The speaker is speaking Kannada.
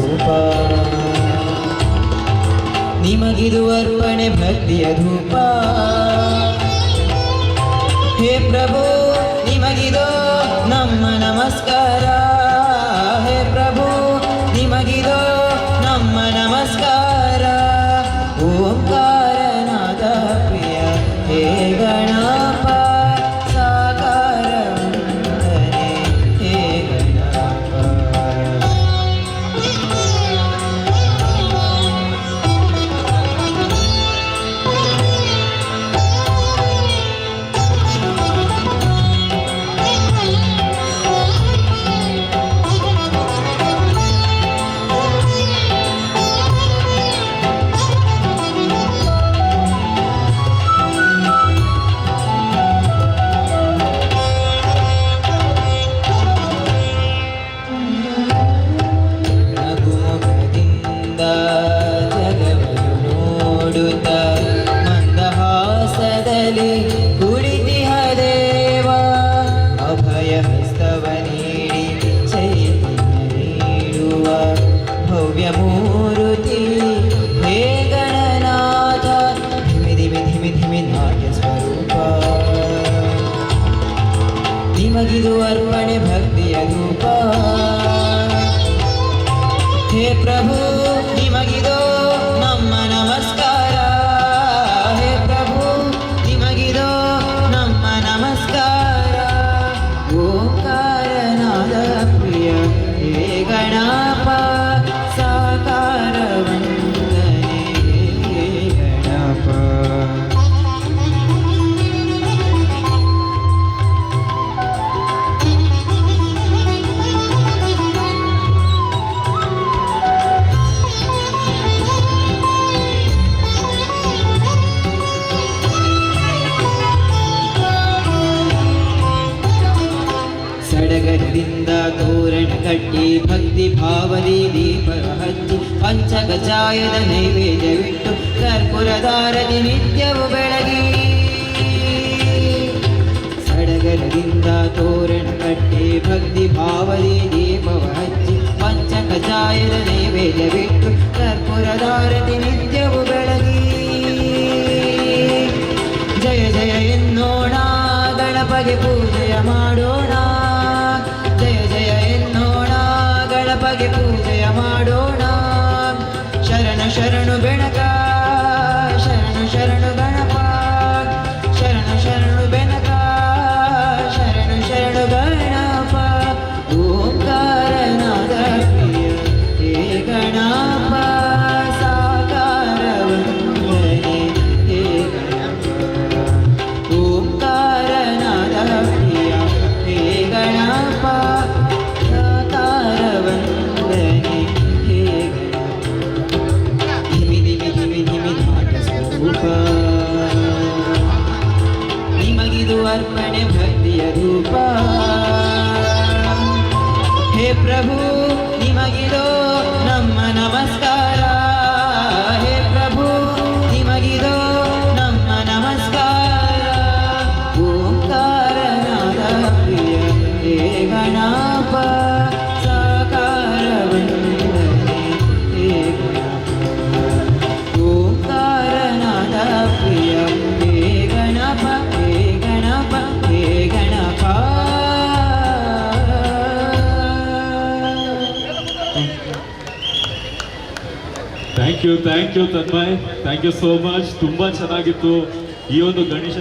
ಸ್ವರೂಪ ನಿಮಗಿದು ಅರ್ಪಣೆ ಭಕ್ತಿಯ ಧೂಪ. ಹೇ ಪ್ರಭು ನಿಮಗಿದು ಕಟ್ಟಿ ಭಕ್ತಿ ಭಾವನೆ ದೀಪ ಹಚ್ಚಿ ಪಂಚಗಜಾಯದ ನೈವೇದ್ಯವಿಟ್ಟು ಕರ್ಪುರದಾರದಿ ನಿತ್ಯವು ಬೆಳಗಿ. ಸಡಗರದಿಂದ ತೋರಣ ಕಟ್ಟಿ ಭಕ್ತಿ ಭಾವನೆ ದೀಪವ ಹಚ್ಚಿ ಪಂಚಕಜಾಯದ ನೈವೇದ್ಯವಿಟ್ಟು ಕರ್ಪುರದಾರದಿ ನಿತ್ಯವು ಬೆಳಗಿ. ಜಯ ಜಯ ಎನ್ನೋಣ, ಗಣಪಗೆ ಪೂಜೆಯ ಮಾಡೋಣ. ಗಣಪಗೆ ಪೂಜೆಯ ಮಾಡೋಣ ನಿಮಗಿದು ಅರ್ಪಣೆ ಭಕ್ತಿಯ ರೂಪ. ಹೇ ಪ್ರಭು, ನಿಮಗಿರೋ ನಮ್ಮ ನಮಸ್ಕಾರ. ಹೇ ಪ್ರಭು, ನಿಮಗಿರೋ ನಮ್ಮ ನಮಸ್ಕಾರ. ಓಂಕಾರನಾದ ಪ್ರಿಯ, ಹೇ Ganapa. Thank you thank you Tanmay thank you so much ತುಂಬ ಚೆನ್ನಾಗಿತ್ತು. ಈ ಒಂದು ಗಣೇಶ